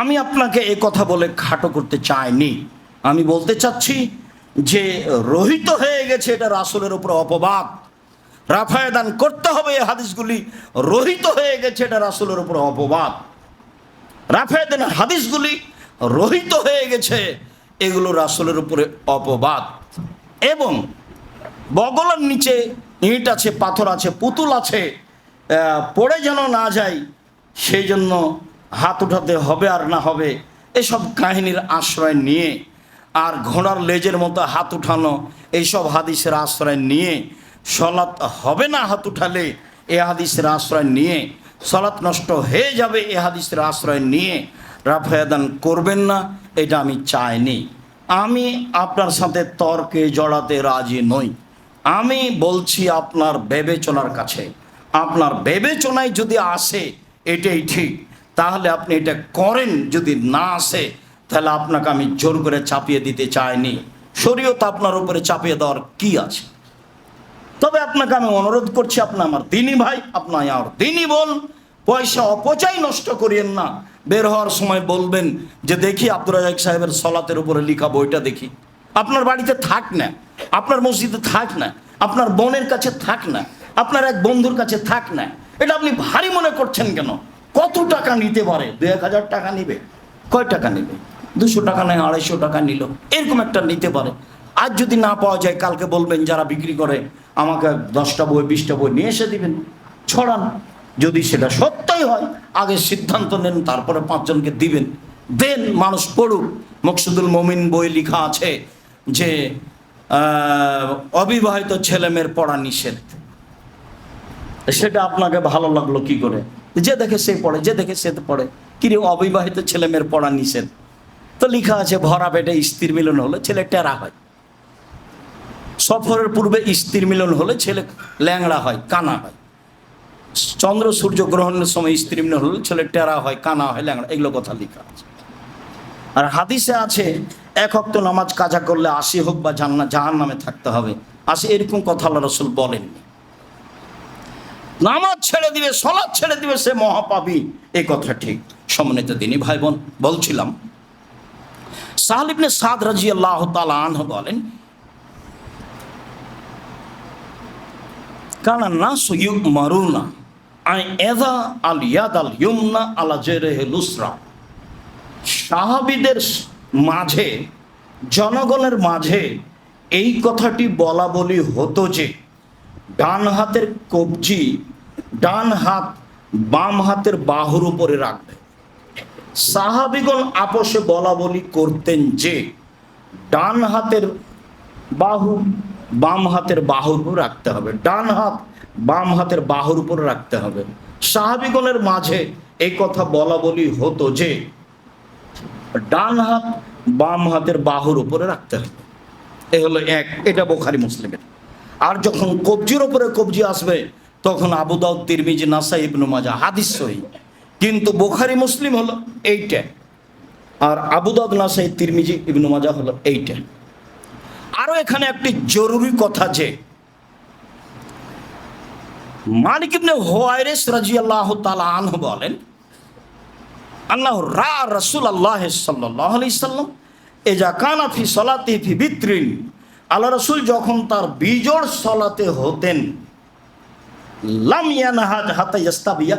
আমি আপনাকে এ কথা বলে খাটো করতে চাইনি। আমি বলতে চাচ্ছি যে, রহিত হয়ে গেছে এটা রাসুলের উপর অপবাদ। রাফায়দান করতে হবে এই হাদিসগুলি, রহিত হয়ে গেছে এটা রাসুলের উপর অপবাদ। রাফায়দান হাদিসগুলি, রহিত হয়ে গেছে, এগুলো রাসুলের উপরে অপবাদ। এবং বগলের নিচে ইট আছে, পাথর আছে, পুতুল আছে পড়ে যেন না যায় সেই জন্য হাত উঠাতে হবে আর না হবে, এসব কাহিনীর আশ্রয় নিয়ে আর ঘোড়ার লেজের মতো হাত উঠানো এইসব হাদিসের আশ্রয় নিয়ে, সলাৎ হবে না হাত উঠালে, এ হাদিসের আশ্রয় নিয়ে, সলাৎ নষ্ট হয়ে যাবে এ হাদিসের আশ্রয় নিয়ে, রাফায়াদান করবেন না, এটা আমি চাইনি। আমি আপনার সাথে তর্কে জড়াতে রাজি নই। আমি বলছি আপনার বিবেচনার কাছে। আপনার বিবেচনায় যদি আসে, এটাই ঠিক। তাহলে আপনি এটা করেন যদি না আসে, তাহলে আপনাকে আমি জোর করে চাপিয়ে দিতে চাইনি। শরীয়ত আপনার উপরে চাপিয়ে দেওয়ার কি আছে? তবে আপনাকে আমি অনুরোধ করছি, আপনি আমার দিনী ভাই আপনার আমার দিনী বোন, পয়সা অপচয় নষ্ট করিয়েন না। বের হওয়ার সময় বলবেন যে, দেখি আব্দুর রাজাক সাহেবের সলাতের উপরে লিখা বইটা দেখি। আপনার বাড়িতে থাক না, আপনার মসজিদে থাক না, আপনার বোনের কাছে থাক না, আপনার এক বন্ধুর কাছে থাক না। এটা আপনি ভারী মনে করছেন কেন? কত টাকা নিতে পারে? দু এক হাজার টাকা নিবে। কয় টাকা নেবে? দুশো টাকা নেয়, আড়াইশো টাকা নিল। এরকম একটা নিতে পারে। আজ যদি না পাওয়া যায়, কালকে বলবেন যারা বিক্রি করে, আমাকে দশটা বই, বিশটা বই নিয়ে এসে দিবেন। ছড়ান। যদি সেটা সত্যই হয়, আগে সিদ্ধান্ত নেন, তারপরে পাঁচজনকে দিবেন। দেন মানুষ পড়ুক। মকসুদুল মমিন বই লেখা আছে যে অবিবাহিত ছেলেমেয়ের পড়া নিষেধ। সেটা আপনাকে ভালো লাগল কি করে? যে দেখে সে পড়ে, যে দেখে সে পড়ে। কিরে অবিবাহিত ছেলেমেয়ের পড়া নিষেধ। তো লেখা আছে, ভরা পেটে স্ত্রীর মিলন হলে ছেলে টেরা হয়। সফরের পূর্বে স্ত্রীর মিলন হলে ছেলে ল্যাংড়া হয়, কানা হয়। চন্দ্র সূর্য গ্রহণের সময় স্ত্রী মিলন হলে ছেলে টেরা হয়, কানা হয়, ল্যাংড়া এগুলো কথা লেখা আছে। আর হাদিসে আছে, এক হক্ত নামাজ কাজা করলে আশি হোক বা জাহান নামে থাকতে হবে। আসে এরকম কথা আল্লাহ রসুল বলেননি। নামাজ ছেড়ে দিবে সলাদ ছেড়ে দিবে, সে মহাপাপী। এই কথা ঠিক। সমন্বিত দিনই ভাই বোন বলছিলাম সাহালিবনে সাদ রাজি আল্লাহ আনহ বলেন, কানা না সুয়ুক মারুনা আই এদা আল ইয়াদ আল ইউমনা আলা জেরেহে লুসরা সাহাবিদের মাঝে, জনগণের মাঝে এই কথাটি বলা বলি হতো যে ডান হাতের কবজি, ডান হাত বাম হাতের বাহুর উপরে রাখবে। সাহাবিগণ আপোষে বলা বলি করতেন যে, ডান হাতের বাহু বাম হাতের বাহুর উপর রাখতে হবে। ডান হাত বাম হাতের বাহুর উপর রাখতে হবে। সাহাবিগণের মাঝে এই কথা বলা বলি হতো যে, ডান হাত বাম হাতের বাহুর উপরে রাখতে হবে। এ হলো এক, এটা বোখারি মুসলিমের। আর যখন কবজির উপরে কবজি আসবে, তখন আবু দাউদ, তিরমিজি নাসা ইবনু মাজা হাদিস সহি। কিন্তু বোখারি, মুসলিম হলো এইটা। আর আবু দাউদ, নাসাই, তিরমিজি, ইবনু মাজা হলো এইটা। আরও এখানে একটি জরুরি কথা যে, মালিক ইবনে হোয়াইরেস রাজিয়াল্লাহ তাআলা আনহু বলেন আল্লাহ রা রসুল আল্লাহ সাল্লাহ আলি সাল্লাম এজা কানা ফি সলাতে ফি বিত্রিন আল্লাহ রসুল যখন তার বিজোড় সলাতে হতেন হাতা ইয়াস্তাবিয়া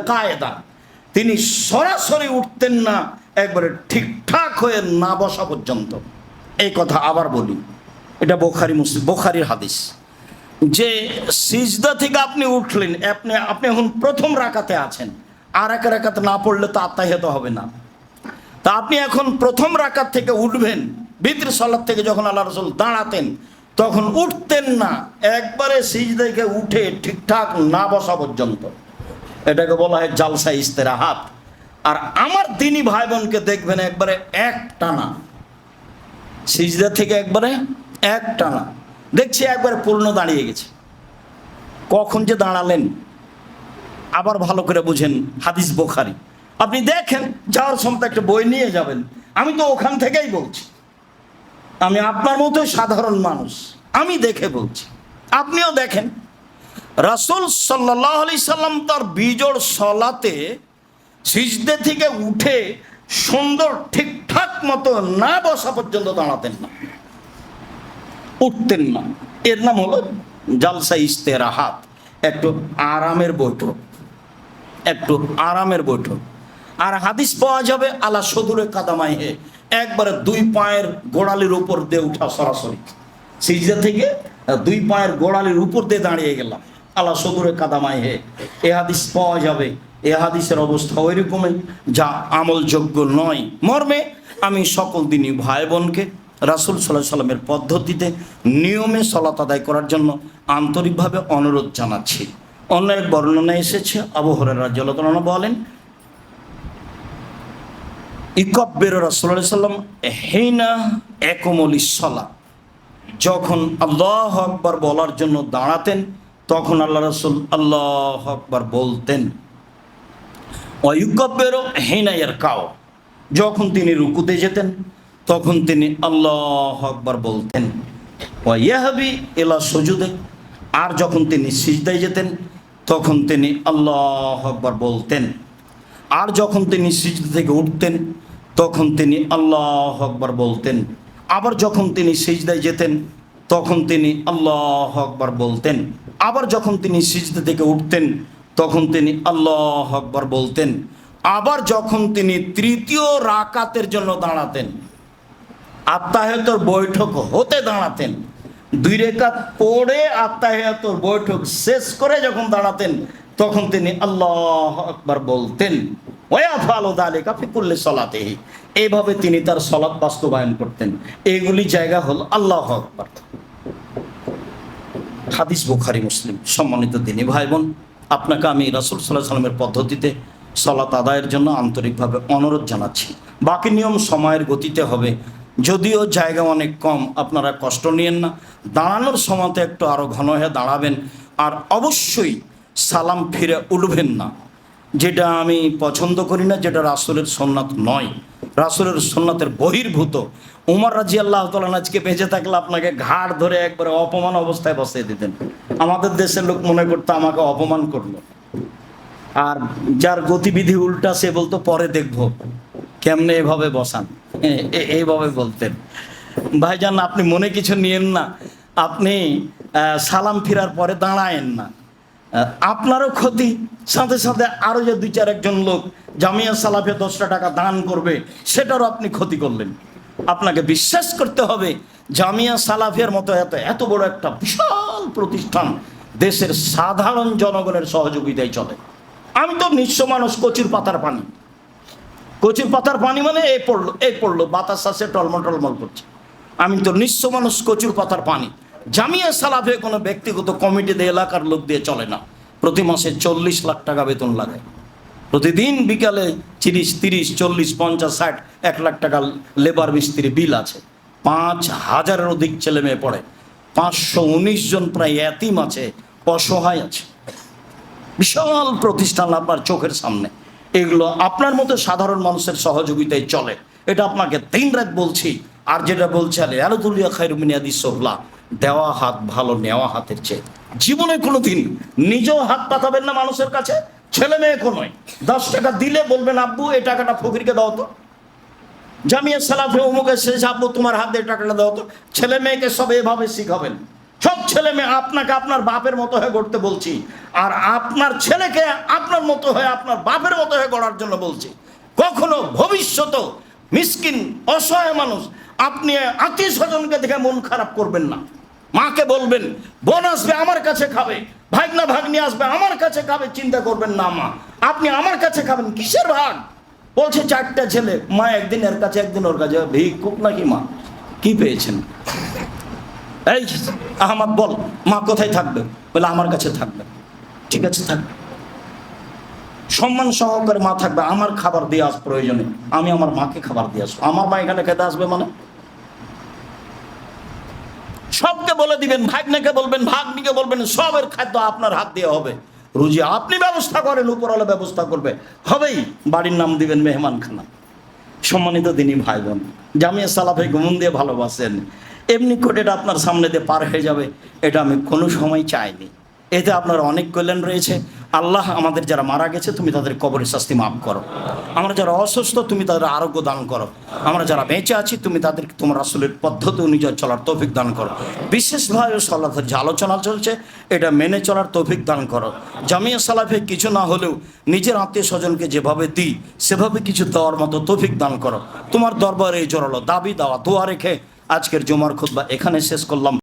তিনি সরাসরি উঠতেন না, একবারে ঠিকঠাক হয়ে না বসা পর্যন্ত। এই কথা আবার বলি, এটা বোখারি মুসলিম, বোখারির হাদিস। যে সিজদা থেকে আপনি উঠলেন, আপনি আপনি এখন প্রথম রাকাতে আছেন, আর এক রাকাতে না পড়লে তো আত্মাহিত হবে না। তা আপনি এখন প্রথম রাকাত থেকে উঠবেন বিদ্র সলাদ থেকে যখন আল্লাহ রসুল দাঁড়াতেন তখন উঠতেন না। একবারে সিজ থেকে উঠে ঠিকঠাক না বসা পর্যন্ত। এটাকে বলা হয় জালসা ইস্তেরা হাত আর আমার দিনী ভাই বোনকে দেখবেন একবারে এক টানা সিজদা থেকে একবারে এক টানা দেখছি একবারে পূর্ণ দাঁড়িয়ে গেছে। কখন যে দাঁড়ালেন? আবার ভালো করে বুঝেন হাদিস বোখারি। আপনি দেখেন, যাওয়ার সময় একটা বই নিয়ে যাবেন। আমি তো ওখান থেকেই বলছি। আমি আপনার মতোই সাধারণ মানুষ। আমি দেখে বলছি। আপনিও দেখেন। রাসুল সাল্লাহ আলি সাল্লাম তার বিজোড় সলাতে সিজদে থেকে উঠে সুন্দর ঠিকঠাক মতো না বসা পর্যন্ত দাঁড়াতেন না। উঠতেন না। এর নাম হলো জালসা ইস্তেরাহাত। একটু আরামের বৈঠক। একটু আরামের বৈঠক। আর হাদিস পাওয়া যাবে আলা সদুরে কাদামাই হে একবারে দুই পায়ের গোড়ালির উপর দিয়ে উঠা সরাসরি। সিজদা থেকে দুই পায়ের গোড়ালির উপর দিয়ে দাঁড়িয়ে গেলাম আলা সদুরে কাদামাই হে এ হাদিস পাওয়া যাবে, এ হাদিসের অবস্থা ওই রকমই যা আমলযোগ্য নয়। মর্মে আমি সকল দিনই ভাই বোনকে রাসুল সাল্লাহ সাল্লামের পদ্ধতিতে নিয়মে সলাত আদায় করার জন্য আন্তরিকভাবে অনুরোধ জানাচ্ছি। অন্য এক বর্ণনা এসেছে আবহরের রাজ্যলতনা বলেন ইকব্বের রাসুল্লাহ সাল্লাম হেনা একমলি সলা। যখন আল্লাহ আকবার বলার জন্য দাঁড়াতেন, তখন আল্লাহ রসুল আল্লাহ আকবার বলতেন অয়ুকব্বেরও হেনাইয়ের কাও যখন তিনি রুকুতে যেতেন, তখন তিনি আল্লাহ আকবার বলতেন ওয়াহাবি এলা সজুদে। আর যখন তিনি সিজদায় যেতেন, তখন তিনি আল্লাহ আকবার বলতেন। আর যখন তিনি সিজদা থেকে উঠতেন তখন তিনি আল্লাহ আকবার বলতেন। আবার যখন তিনি সিজদায় যেতেন, তখন তিনি আল্লাহ আকবার বলতেন। আবার যখন তিনি সিজদা থেকে উঠতেন, তখন তিনি আল্লাহ আকবার বলতেন। আবার যখন তিনি তৃতীয় রাকাতের জন্য দাঁড়াতেন আত্মাহেতর বৈঠক হতে দাঁড়াতেন। দুই রেখাত পড়ে আত্মাহেতর বৈঠক শেষ করে যখন দাঁড়াতেন তখন তিনি আল্লাহ আকবার বলতেন এইভাবে তিনি তার সলাৎ বাস্তবায়ন করতেন। এইগুলি জায়গা হল আল্লাহ আকবার। হাদিস বুখারি, মুসলিম। সম্মানিত দিনী ভাই বোন আপনাকে আমি রাসুল সাল্লাহ সাল্লামের পদ্ধতিতে সলাত আদায়ের জন্য আন্তরিকভাবে অনুরোধ জানাচ্ছি। বাকি নিয়ম সময়ের গতিতে হবে। যদিও জায়গা অনেক কম, আপনারা কষ্ট নিয়েন না। দাঁড়ানোর সময়তে একটু আরও ঘন হয়ে দাঁড়াবেন। আর অবশ্যই সালাম ফিরে উঠবেন না। যেটা আমি পছন্দ করি না, যেটা রাসুলের সোননাথ নয়। রাসুলের সোননাথের বহির্ভূত। উমর রাজি আল্লাহ আজকে বেঁচে থাকলে আপনাকে ঘাড় ধরে একবারে অপমান অবস্থায় বসিয়ে দিতেন। আমাদের দেশের লোক মনে করতো আমাকে অপমান করল। আর যার গতিবিধি উল্টা, সে বলতো, পরে দেখব। কেমনে এভাবে বসান? এইভাবে বলতেন। ভাইজান, আপনি মনে কিছু নিয়েন না। আপনি সালাম ফিরার পরে দাঁড়ায়েন না। আপনারও ক্ষতি। সাথে সাথে আরও যে দুই চার একজন লোক জামিয়া সালাফে দশটা টাকা দান করবে, সেটারও আপনি ক্ষতি করলেন। আপনাকে বিশ্বাস করতে হবে, জামিয়া সালাফিয়ার মতো এত এত বড় একটা বিশাল প্রতিষ্ঠান দেশের সাধারণ জনগণের সহযোগিতায় চলে। আমি তো নিঃস্ব মানুষ, কচুর পাতার পানি। কচুর পাতার পানি মানে এই পড়ল এই পড়ল, বাতাস আসে টলমল টলমল করছে। আমি তো নিঃস্ব মানুষ, কচুর পাতার পানি। জামিয়া সালাফে কোনো ব্যক্তিগত কমিটি দিয়ে এলাকার লোক দিয়ে চলে না। প্রতি মাসে চল্লিশ লাখ টাকা বেতন লাগে। প্রতিদিন বিকালে তিরিশ তিরিশ, চল্লিশ, পঞ্চাশ, ষাট, এক লাখ টাকা লেবার মিস্ত্রি বিল আছে। পাঁচ হাজারের অধিক ছেলে মেয়ে পড়ে। পাঁচশো উনিশ জন প্রায় এতিম আছে, অসহায় আছে। বিশাল প্রতিষ্ঠান আপনার চোখের সামনে। এগুলো আপনার মতো সাধারণ মানুষের সহযোগিতায় চলে। এটা আপনাকে দিন রাত বলছি। আর যেটা বলছে, আলে আলতুলিয়া খাইরুমিনিয়াদি সোহলা। দেওয়া হাত ভালো, নেওয়া হাতের চেয়ে। জীবনে কোনো দিন নিজেও হাত পাতাবেন না মানুষের কাছে, ছেলে মেয়ে নয়। দশ টাকা দিলে বলবেন, আব্বু, এই টাকাটা ফকিরকে দাও তো। জামিয়া সালাফে অমুকে শেষ আব্বু, তোমার হাত টাকাটা দাও তো। ছেলে মেয়েকে সব এভাবে শিখাবেন। সব ছেলে মেয়ে আপনাকে আপনার বাপের মতো হয়ে গড়তে বলছি। আর আপনার ছেলেকে আপনার মতো হয়ে আপনার বাপের মতো হয়ে গড়ার জন্য বলছি। কখনো ভবিষ্যত মিসকিন, অসহায় মানুষ আপনি আত্মীয় স্বজনকে দেখে মন খারাপ করবেন না। মাকে বলবেন, বোন আসবে, আমার কাছে খাবে। ভাগনা ভাগ্নি আসবে, আমার কাছে খাবে। চিন্তা করবেন না, মা। আপনি আমার কাছে খাবেন, কিসের ভাগ? বলছে, চারটা ছেলে, মা একদিন এর কাছে, একদিন ওর কাছে। ভিক্ষুক নাকি, মা? কি পেয়েছেন? এই, আহমদ, বল, মা কোথায় থাকবে? বলে, আমার কাছে থাকবে। ঠিক আছে থাকবে সম্মান সহকারে মা থাকবে, আমার খাবার দিয়ে আস প্রয়োজনে। আমি আমার মাকে খাবার দিয়ে আসব। আমার মা এখানে খেতে আসবে মানে? সবকে বলে দিবেন, ভাগ্নেকে বলবেন, ভাগ্নিকে বলবেন, সবের খাদ্য আপনার হাত দিয়ে হবে। রুজি আপনি ব্যবস্থা করেন, উপরওয়ালা ব্যবস্থা করবে। হবেই, বাড়ির নাম দিবেন মেহমান খানা সম্মানিত তিনি ভাই বোন জামিয়া সালাফে গুমন দিয়ে ভালোবাসেন। এমনি করে এটা আপনার সামনে দিয়ে পার হয়ে যাবে, এটা আমি কোনো সময় চাইনি। এতে আপনার অনেক কল্যাণ রয়েছে। আল্লাহ আমাদের যারা মারা গেছে, তুমি তাদের কবরের শাস্তি মাফ করো। আমরা যারা অসুস্থ, তুমি তাদের আরোগ্য দান করো। আমরা যারা বেঁচে আছি, তুমি তাদের তোমার আসলের পদ্ধতি অনুযায়ী চলার তৌফিক দান করো। বিশেষভাবে সালাফের যে আলোচনা চলছে, এটা মেনে চলার তৌফিক দান করো। জামিয়া সালাফে কিছু না হলেও নিজের আত্মীয় স্বজনকে যেভাবে দিই, সেভাবে কিছু দেওয়ার মতো তৌফিক দান করো। তোমার দরবারে জোরালো দাবি দেওয়া, দোয়া রেখে আজকের জমার খুতবা এখানে শেষ করলাম।